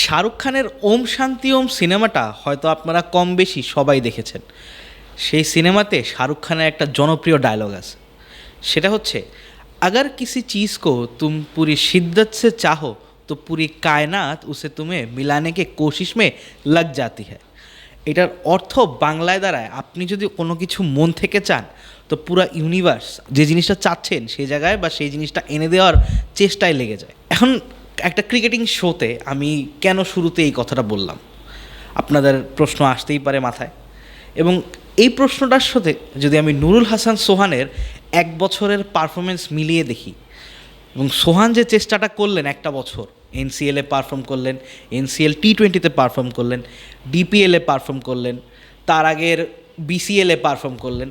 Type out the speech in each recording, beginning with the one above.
শাহরুখ খানের ওম শান্তি ওম সিনেমাটা হয়তো আপনারা কম বেশি সবাই দেখেছেন সেই সিনেমাতে শাহরুখ খানের একটা জনপ্রিয় ডায়লগ আছে সেটা হচ্ছে अगर किसी चीज़ को तुम पूरी शिद्दत से चाहो तो पूरी कायनात उसे तुम्हें मिलाने के कोशिश में लग जाती है এটার অর্থ বাংলায় দাঁড়ায় আপনি যদি কোনো কিছু মন থেকে চান তো পুরো ইউনিভার্স যে জিনিসটা চাচ্ছেন সেই জায়গায় বা সেই জিনিসটা এনে দেওয়ার চেষ্টায় লেগে যায় এখন একটা ক্রিকেটিং শোতে আমি কেন শুরুতে এই কথাটা বললাম? আপনাদের প্রশ্ন আসতেই পারে মাথায়। এবং এই প্রশ্নটার সাথে যদি আমি নুরুল হাসান সোহানের এক বছরের পারফরমেন্স মিলিয়ে দেখি, এবং সোহান যে চেষ্টাটা করলেন একটা বছর এনসিএলে পারফর্ম করলেন এনসিএল টি টোয়েন্টিতে পারফর্ম করলেন ডিপিএলে পারফর্ম করলেন, তার আগের বিসিএলে পারফর্ম করলেন,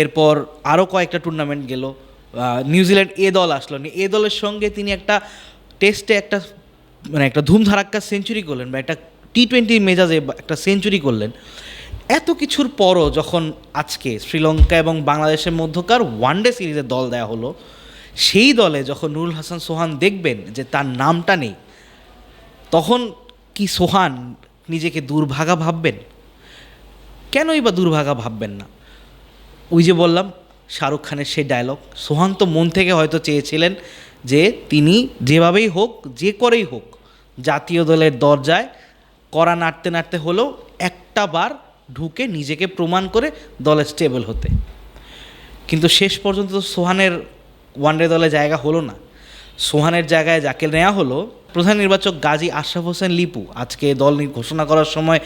এরপর আরও কয়েকটা টুর্নামেন্ট গেল নিউজিল্যান্ড এ দল আসলো, এ দলের সঙ্গে তিনি একটা টেস্টে একটা মানে একটা ধুমধারাক্কা সেঞ্চুরি করলেন বা একটা টি টোয়েন্টি মেজাজে একটা সেঞ্চুরি করলেন। এত কিছুর পরও যখন আজকে শ্রীলঙ্কা এবং বাংলাদেশের মধ্যকার ওয়ানডে সিরিজের দল দেওয়া হলো, সেই দলে যখন নুরুল হাসান সোহান দেখবেন যে তার নামটা নেই, তখন কি সোহান নিজেকে দুর্ভাগা ভাববেন? কেনই বা দুর্ভাগা ভাববেন না? ওই যে বললাম, শাহরুখ খানের সেই ডায়লগ সোহান তো মন থেকে হয়তো চেয়েছিলেন যে তিনি যেভাবেই হোক, যে করেই হোক, জাতীয় দলের দরজায় করা নাড়তে নাড়তে হলেও একটা বার ঢুকে নিজেকে প্রমাণ করে দলে স্টেবল হতে। কিন্তু শেষ পর্যন্ত সোহানের ওয়ানডে দলে জায়গা হলো না। সোহানের জায়গায় যাকে নেওয়া হলো, প্রধান নির্বাচক গাজী আশরাফ হোসেন লিপু। আজকে দল ঘোষণা করার সময়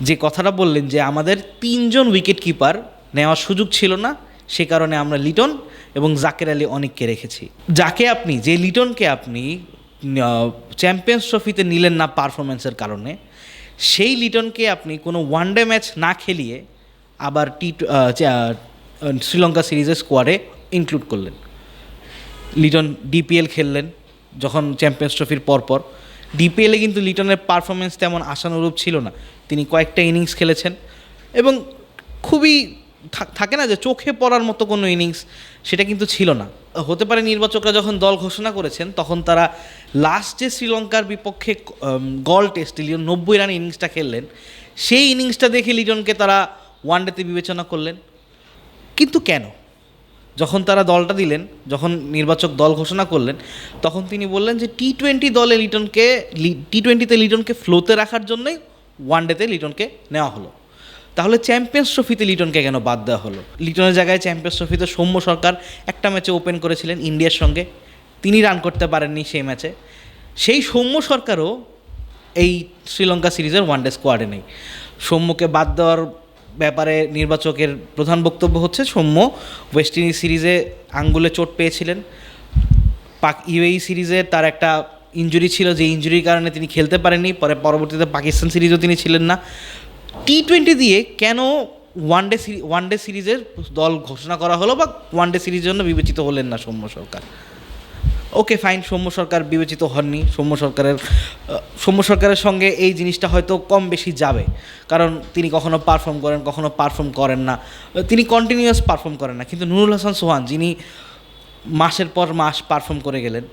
যে কথাটা বললেন যে আমাদের তিনজন উইকেট কিপার নেওয়ার সুযোগ ছিল না সে কারণে আমরা লিটন এবং জাকের আলী অনেককে রেখেছি। যাকে আপনি, যে লিটনকে আপনি চ্যাম্পিয়ন্স ট্রফিতে নিলেন না পারফরমেন্সের কারণে, সেই লিটনকে আপনি কোনো ওয়ানডে ম্যাচ না খেলিয়ে আবার টি শ্রীলঙ্কা সিরিজের স্কোয়াডে ইনক্লুড করলেন। লিটন ডিপিএল খেললেন যখন চ্যাম্পিয়ন্স ট্রফির পরপর ডিপিএলে কিন্তু লিটনের পারফরমেন্স তেমন আশানুরূপ ছিল না। তিনি কয়েকটা ইনিংস খেলেছেন এবং খুবই থাকে না যে চোখে পড়ার মতো কোনো ইনিংস সেটা কিন্তু ছিল না। হতে পারে নির্বাচকরা যখন দল ঘোষণা করেছেন, তখন তারা লাস্ট যে শ্রীলঙ্কার বিপক্ষে গল টেস্ট লিটন নব্বই রান ইনিংসটা খেললেন, সেই ইনিংসটা দেখে লিটনকে তারা ওয়ানডেতে বিবেচনা করলেন। কিন্তু কেন? যখন তারা দলটা দিলেন, যখন নির্বাচক দল ঘোষণা করলেন, তখন তিনি বললেন যে টি টোয়েন্টি দলে লিটনকে টি টোয়েন্টিতে লিটনকে ফ্লোতে রাখার জন্যই ওয়ানডেতে লিটনকে নেওয়া হলো। তাহলে চ্যাম্পিয়ন্স ট্রফিতে লিটনকে কেন বাদ দেওয়া হলো? লিটনের জায়গায় চ্যাম্পিয়ন্স ট্রফিতে সৌম্য সরকার একটা ম্যাচে ওপেন করেছিলেন ইন্ডিয়ার সঙ্গে। তিনি রান করতে পারেননি সেই ম্যাচে সেই সৌম্য সরকারও এই শ্রীলঙ্কা সিরিজের ওয়ানডে স্কোয়াডে নেই। সৌম্যকে বাদ দেওয়ার ব্যাপারে নির্বাচকের প্রধান বক্তব্য হচ্ছে সৌম্য ওয়েস্ট ইন্ডিজ সিরিজে আঙ্গুলে চোট পেয়েছিলেন। পাক ইউএই সিরিজে তার একটা ইঞ্জুরি ছিল, যে ইঞ্জুরির কারণে তিনি খেলতে পারেননি। পরে পরবর্তীতে পাকিস্তান সিরিজও তিনি ছিলেন না। টি টোয়েন্টি দিয়ে কেন ওয়ানডে সিরি ওয়ানডে সিরিজের দল ঘোষণা করা হলো বা ওয়ান ডে সিরিজের জন্য বিবেচিত হলেন না সৌম্য সরকার? ওকে ফাইন সৌম্য সরকার বিবেচিত হননি। সৌম্য সরকারের সৌম্য সরকারের সঙ্গে এই জিনিসটা হয়তো কম বেশি যাবে। কারণ তিনি কখনো পারফর্ম করেন, কখনো পারফর্ম করেন না। তিনি কন্টিনিউয়াস পারফর্ম করেন না। কিন্তু নুরুল হাসান সোহান, যিনি মাসের পর মাস পারফর্ম করে গেলেন,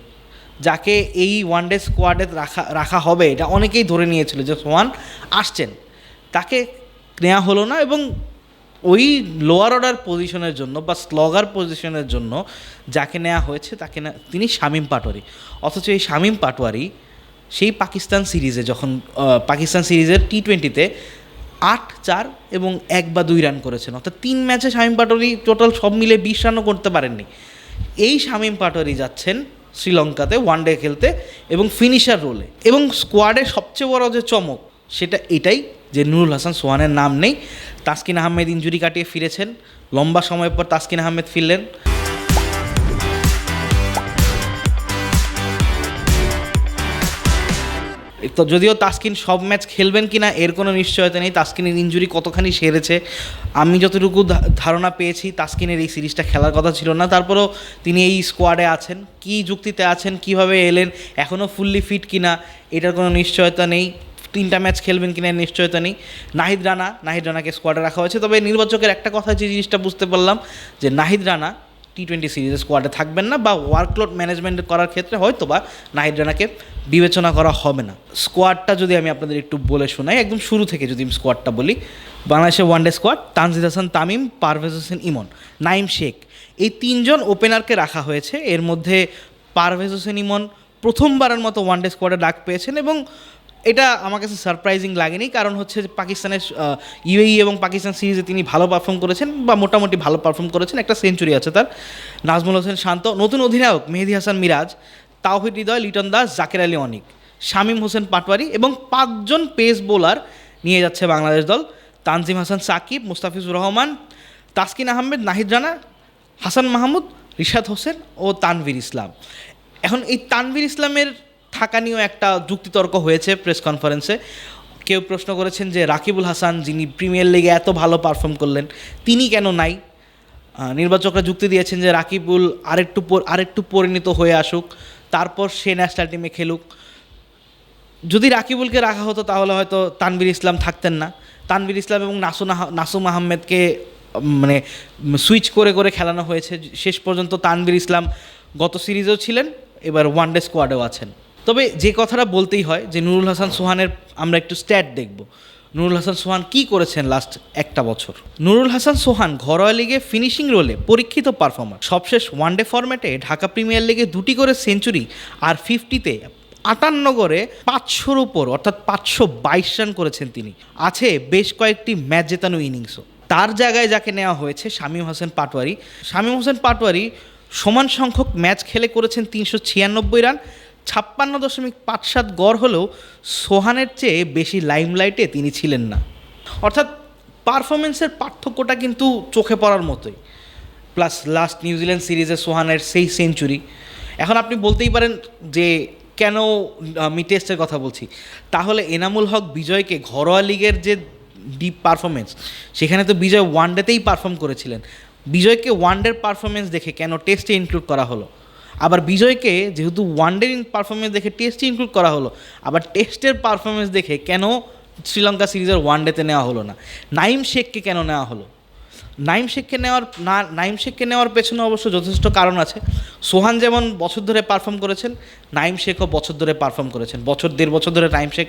যাকে এই ওয়ান ডে স্কোয়াডে রাখা রাখা হবে, এটা অনেকেই ধরে নিয়েছিল যে সোহান আসছেন। তাকে নেওয়া হলো না এবং ওই লোয়ার অর্ডার পজিশনের জন্য বা স্লগার পজিশনের জন্য যাকে নেওয়া হয়েছে তাকে না তিনি শামীম পাটোয়ারি। অথচ এই শামীম পাটোয়ারি সেই পাকিস্তান সিরিজে যখন পাকিস্তান সিরিজের টি টোয়েন্টিতে আট চার এবং এক বা দুই রান করেছেন, অর্থাৎ তিন ম্যাচে শামীম পাটোয়ারি টোটাল সব মিলে বিশ রানও করতে পারেননি। এই শামীম পাটোয়ারি যাচ্ছেন শ্রীলঙ্কাতে ওয়ানডে খেলতে এবং ফিনিশার রোলে এবং স্কোয়াডের সবচেয়ে বড় যে চমক, সেটা এটাই যে নুরুল হাসান সোহানের নাম নেই, তাসকিন আহমেদ ইঞ্জুরি কাটিয়ে ফিরেছেন। লম্বা সময় পর তাসকিন আহমেদ ফিরলেন। তো যদিও তাসকিন সব ম্যাচ খেলবেন কি না এর কোনো নিশ্চয়তা নেই। তাসকিনের ইঞ্জুরি কতখানি সেরেছে, আমি যতটুকু ধারণা পেয়েছি, তাসকিনের এই সিরিজটা খেলার কথা ছিল না। তারপরেও তিনি এই স্কোয়াডে আছেন। কী যুক্তিতে আছেন, কীভাবে এলেন এখনও ফুললি ফিট কিনা, এটার কোনো নিশ্চয়তা নেই। তিনটা ম্যাচ খেলবেন কিনা নিশ্চয়তা নেই। নাহিদ রানা, নাহিদ রানাকে স্কোয়াডে রাখা হয়েছে। তবে নির্বাচকের একটা কথা যে জিনিসটা বুঝতে পারলাম, যে নাহিদ রানা টি টোয়েন্টি সিরিজের স্কোয়াডে থাকবেন না বা ওয়ার্কলোড ম্যানেজমেন্ট করার ক্ষেত্রে হয়তো বা নাহিদ রানাকে বিবেচনা করা হবে না। স্কোয়াডটা যদি আমি আপনাদের একটু বলে শোনাই, একদম শুরু থেকে যদি আমি স্কোয়াডটা বলি, বাংলাদেশের one day squad Tanzid Hasan, Tamim, Parvez Hossain, Emon, Naim Sheikh. এই তিনজন ওপেনারকে রাখা হয়েছে। এর মধ্যে পারভেজ হোসেন, ইমন প্রথমবারের মতো ওয়ানডে স্কোয়াডে ডাক পেয়েছেন এবং এটা আমার কাছে সারপ্রাইজিং লাগেনি। কারণ হচ্ছে পাকিস্তানের ইউএই এবং পাকিস্তান সিরিজে তিনি ভালো পারফর্ম করেছেন বা মোটামুটি ভালো পারফর্ম করেছেন। একটা সেঞ্চুরি আছে তার। নাজমুল হোসেন শান্ত, নতুন অধিনায়ক মেহেদি হাসান মিরাজ, তাওহিদ হৃদয় লিটন দাস, জাকের আলী অনিক, শামীম হোসেন পাটওয়ারি এবং পাঁচজন পেস বোলার নিয়ে যাচ্ছে বাংলাদেশ দল। তানজিম হাসান সাকিব, মুস্তাফিজুর রহমান, তাসকিন আহমেদ, নাহিদ রানা, হাসান মাহমুদ, রিশাদ হোসেন ও তানভীর ইসলাম। এখন এই তানভীর ইসলামের থাকা নিয়েও একটা যুক্তিতর্ক হয়েছে প্রেস কনফারেন্সে কেউ প্রশ্ন করেছেন যে রাকিবুল হাসান যিনি প্রিমিয়ার লিগে এত ভালো পারফর্ম করলেন, তিনি কেন নাই? নির্বাচকরা যুক্তি দিয়েছেন যে রাকিবুল আরেকটু আরেকটু পরিণত হয়ে আসুক, তারপর সে ন্যাশনাল টিমে খেলুক। যদি রাকিবুলকে রাখা হতো তাহলে হয়তো তানভীর ইসলাম থাকতেন না। তানভীর ইসলাম এবং নাসু নাসুম আহমেদকে মানে সুইচ করে করে খেলানো হয়েছে। শেষ পর্যন্ত তানভীর ইসলাম গত সিরিজেও ছিলেন, এবার ওয়ান ডে স্কোয়াডেও আছেন। তবে যে কথাটা বলতেই হয় যে নুরুল হাসান সোহানের, আমরা একটু স্ট্যাট দেখব। নুরুল হাসান সোহান কি করেছেন লাস্ট একটা বছর? নুরুল হাসান সোহান ঘরোয়া লিগে ফিনিশিং রোলে পরীক্ষিত পারফর্মার সবশেষ ওয়ানডে ফরম্যাটে ঢাকা প্রিমিয়ার লিগে দুটি করে সেঞ্চুরি আর ফিফটিতে আটান্ন করে পাঁচশোর উপর, অর্থাৎ পাঁচশো বাইশ রান করেছেন তিনি। আছে বেশ কয়েকটি ম্যাচ জেতানো ইনিংসও তার জায়গায় যাকে নেওয়া হয়েছে শামীম হোসেন পাটোয়ারি। শামীম হোসেন পাটোয়ারি সমান সংখ্যক ম্যাচ খেলে করেছেন তিনশো ছিয়ানব্বই রান ছাপ্পান্ন দশমিক পাঁচ সাত গড় হলেও সোহানের চেয়ে বেশি লাইমলাইটে তিনি ছিলেন না। অর্থাৎ পারফরমেন্সের পার্থক্যটা কিন্তু চোখে পড়ার মতোই। প্লাস লাস্ট নিউজিল্যান্ড সিরিজে সোহানের সেই সেঞ্চুরি এখন আপনি বলতেই পারেন যে, কেন আমি টেস্টের কথা বলছি? তাহলে এনামুল হক বিজয়কে ঘরোয়া লিগের যে ডিপ পারফরমেন্স সেখানে তো বিজয় ওয়ানডেতেই পারফর্ম করেছিলেন। বিজয়কে ওয়ানডের পারফরমেন্স দেখে কেন টেস্টে ইনক্লুড করা হলো? আবার বিজয়কে যেহেতু ওয়ানডের পারফরমেন্স দেখে টেস্টে ইনক্লুড করা হলো, আবার টেস্টের পারফরমেন্স দেখে কেন শ্রীলঙ্কা সিরিজের ওয়ানডেতে নেওয়া হলো না? নাইম শেখকে কেন নেওয়া হলো? নাইম শেখকে নেওয়ার, না, নাইম শেখকে নেওয়ার পেছনে অবশ্য যথেষ্ট কারণ আছে। সোহান যেমন বছর ধরে পারফর্ম করেছেন, নাইম শেখও বছর ধরে পারফর্ম করেছেন। বছর, দেড় বছর ধরে নাইম শেখ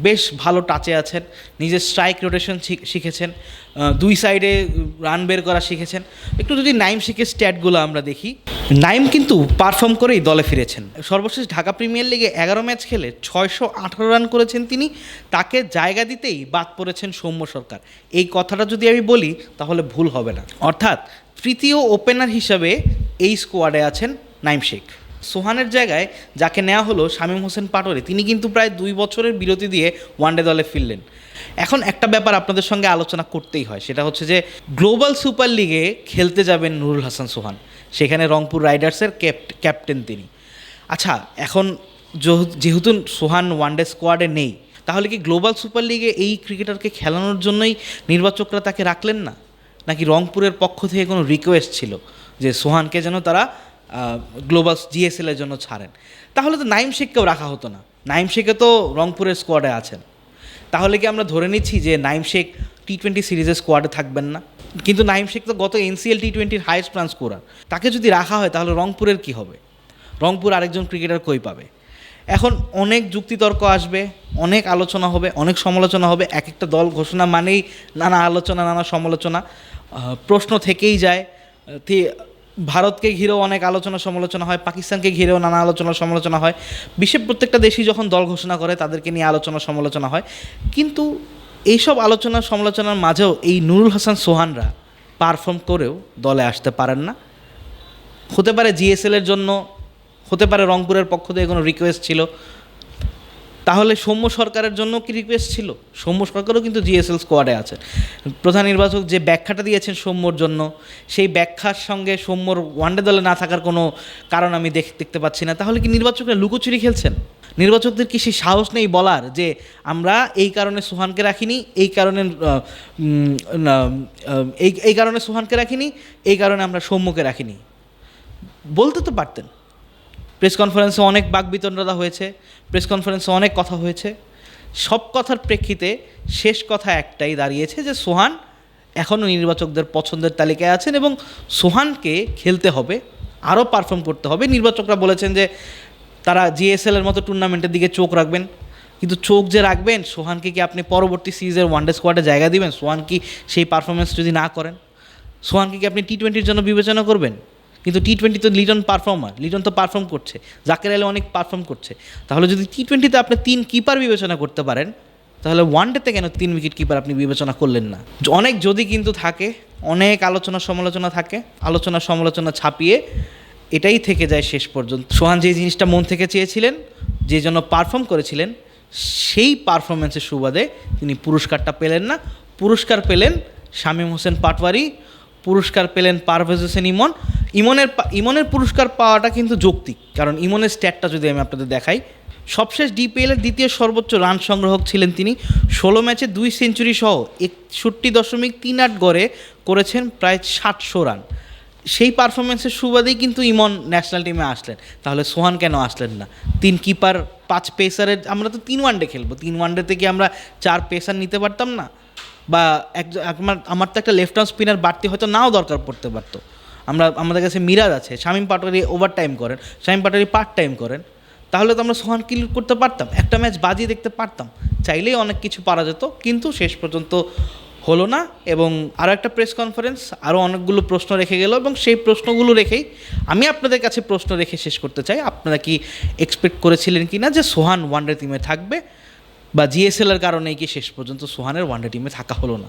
বেশ ভালো টাচে আছেন, নিজের স্ট্রাইক রোটেশন শিখেছেন। দুই সাইডে রান বের করা শিখেছেন। একটু যদি নাইম শেখের স্ট্যাটগুলো আমরা দেখি। নাইম কিন্তু পারফর্ম করেই দলে ফিরেছেন। সর্বশেষ ঢাকা প্রিমিয়ার লিগে এগারো ম্যাচ খেলে ছয়শো আঠারো রান করেছেন তিনি। তাকে জায়গা দিতেই বাদ পড়েছেন সৌম্য সরকার। এই কথাটা যদি আমি বলি, তাহলে ভুল হবে না। অর্থাৎ তৃতীয় ওপেনার হিসাবে এই স্কোয়াডে আছেন নাইম শেখ। সোহানের জায়গায় যাকে নেওয়া হলো শামীম হোসেন পাটোয়ারি, তিনি কিন্তু প্রায় দুই বছরের বিরতি দিয়ে ওয়ানডে দলে ফিরলেন। এখন একটা ব্যাপার আপনাদের সঙ্গে আলোচনা করতেই হয়, সেটা হচ্ছে যে গ্লোবাল সুপার লিগে খেলতে যাবেন নুরুল হাসান সোহান, সেখানে রংপুর রাইডার্সের ক্যাপ্ট- ক্যাপ্টেন তিনি। আচ্ছা এখন যেহেতু সোহান ওয়ানডে স্কোয়াডে নেই, তাহলে কি গ্লোবাল সুপার লিগে এই ক্রিকেটারকে খেলানোর জন্যই নির্বাচকরা তাকে রাখলেন না? নাকি রংপুরের পক্ষ থেকে কোনো রিকোয়েস্ট ছিল যে সোহানকে যেন তারা গ্লোবাল জিএসএলের জন্য ছাড়েন? তাহলে তো নাইম শেখকেও রাখা হতো না। নাইম শেখে তো রংপুরের স্কোয়াডে আছেন। তাহলে কি আমরা ধরে নিচ্ছি যে নাইম শেখ টি টোয়েন্টি সিরিজের স্কোয়াডে থাকবেন না? কিন্তু নাইম শেখ তো গত এনসিএল টি টোয়েন্টির হায়েস্ট রান স্কোরার তাকে যদি রাখা হয়, তাহলে রংপুরের কি হবে? রংপুর আরেকজন ক্রিকেটার কই পাবে? এখন অনেক যুক্তিতর্ক আসবে, অনেক আলোচনা হবে, অনেক সমালোচনা হবে এক একটা দল ঘোষণা মানেই নানা আলোচনা, নানা সমালোচনা। প্রশ্ন থেকেই যায় ভারতকে ঘিরেও অনেক আলোচনা সমালোচনা হয়, পাকিস্তানকে ঘিরেও নানা আলোচনা সমালোচনা হয়। বিশ্বের প্রত্যেকটা দেশই যখন দল ঘোষণা করে, তাদেরকে নিয়ে আলোচনা সমালোচনা হয়। কিন্তু এইসব আলোচনা সমালোচনার মাঝেও এই নুরুল হাসান সোহানরা পারফর্ম করেও দলে আসতে পারেন না। হতে পারে জিএসএলের জন্য, হতে পারে রংপুরের পক্ষ থেকে কোনো রিকোয়েস্ট ছিল তাহলে সৌম্য সরকারের জন্য কি রিকোয়েস্ট ছিল? সৌম্য সরকারও কিন্তু জিএসএল স্কোয়াডে আছে। প্রধান নির্বাচক যে ব্যাখ্যাটা দিয়েছেন সৌম্যর জন্য, সেই ব্যাখ্যার সঙ্গে সৌম্যর ওয়ানডে দলে না থাকার কোনো কারণ আমি দেখ, দেখতে পাচ্ছি না। তাহলে কি নির্বাচকরা লুকোচুরি খেলছেন? নির্বাচকদের কি সেই সাহস নেই বলার যে আমরা এই কারণে সোহানকে রাখিনি, এই কারণে এই কারণে সোহানকে রাখিনি, এই কারণে আমরা সৌম্যকে রাখিনি? বলতে তো পারতেন। প্রেস কনফারেন্সে অনেক বাকবিতণ্ডতা হয়েছে, প্রেস কনফারেন্সে অনেক কথা হয়েছে। সব কথার প্রেক্ষিতে শেষ কথা একটাই দাঁড়িয়েছে যে সোহান এখনও নির্বাচকদের পছন্দের তালিকায় আছেন এবং সোহানকে খেলতে হবে, আরও পারফর্ম করতে হবে। নির্বাচকরা বলেছেন যে তারা জিএসএল এর মতো টুর্নামেন্টের দিকে চোখ রাখবেন, কিন্তু চোখ যে রাখবেন, সোহানকে কি আপনি পরবর্তী সিরিজের ওয়ানডে স্কোয়াডে জায়গা দিবেন? সোহান কি সেই পারফরমেন্স যদি না করেন? সোহানকে কি আপনি টি টোয়েন্টির জন্য বিবেচনা করবেন? কিন্তু টি টোয়েন্টি তো লিটন পারফর্মার লিটন তো পারফর্ম করছে জাকের আলী অনেক পারফর্ম করছে। তাহলে যদি টি টোয়েন্টিতে আপনি তিন কিপার বিবেচনা করতে পারেন, তাহলে ওয়ান ডেতে কেন তিন উইকেট কিপার আপনি বিবেচনা করলেন না? অনেক যদি কিন্তু থাকে, অনেক আলোচনা সমালোচনা থাকে, আলোচনা সমালোচনা ছাপিয়ে এটাই থেকে যায় শেষ পর্যন্ত। সোহান যে জিনিসটা মন থেকে চেয়েছিলেন, যে জন্য পারফর্ম করেছিলেন, সেই পারফরমেন্সের সুবাদে তিনি পুরস্কারটা পেলেন না। পুরস্কার পেলেন শামীম হোসেন পাটওয়ারি পুরস্কার পেলেন পারভেজ হোসেন ইমন। ইমনের ইমনের পুরস্কার পাওয়াটা কিন্তু যৌক্তিক, কারণ ইমনের স্ট্যাটটা যদি আমি আপনাদের দেখাই, সবশেষ ডিপিএলের দ্বিতীয় সর্বোচ্চ রান সংগ্রাহক ছিলেন তিনি। ষোলো ম্যাচে দুই সেঞ্চুরি সহ একষট্টি দশমিক তিন আট গড়ে করেছেন প্রায় সাতশো রান সেই পারফরমেন্সের সুবাদেই কিন্তু ইমন ন্যাশনাল টিমে আসলেন। তাহলে সোহান কেন আসলেন না? তিন কিপার পাঁচ পেসারের আমরা তো তিন ওয়ানডে খেলব। তিন ওয়ানডেতে কি আমরা চার পেসার নিতে পারতাম না? বা একজন আমার আমার তো একটা লেফট আর্ম স্পিনার বাড়তি হয়তো নাও দরকার পড়তে পারতো। আমরা আমাদের কাছে মিরাজ আছে, শামীম পাটোয়ারি ওভার টাইম করেন, শামীম পাটোয়ারি পার্ট টাইম করেন, তাহলে তো আমরা সোহান কিল করতে পারতাম, একটা ম্যাচ বাজিয়ে দেখতে পারতাম। চাইলেই অনেক কিছু পারা যেত, কিন্তু শেষ পর্যন্ত হলো না এবং আরও একটা প্রেস কনফারেন্স আরও অনেকগুলো প্রশ্ন রেখে গেল এবং সেই প্রশ্নগুলো রেখেই আমি আপনাদের কাছে প্রশ্ন রেখে শেষ করতে চাই। আপনারা কি এক্সপেক্ট করেছিলেন কি না যে সোহান ওয়ানডে টিমে থাকবে? বা জিএসএল এর কারণেই কি শেষ পর্যন্ত সোহানের ওয়ানডে টিমে থাকা হলো না?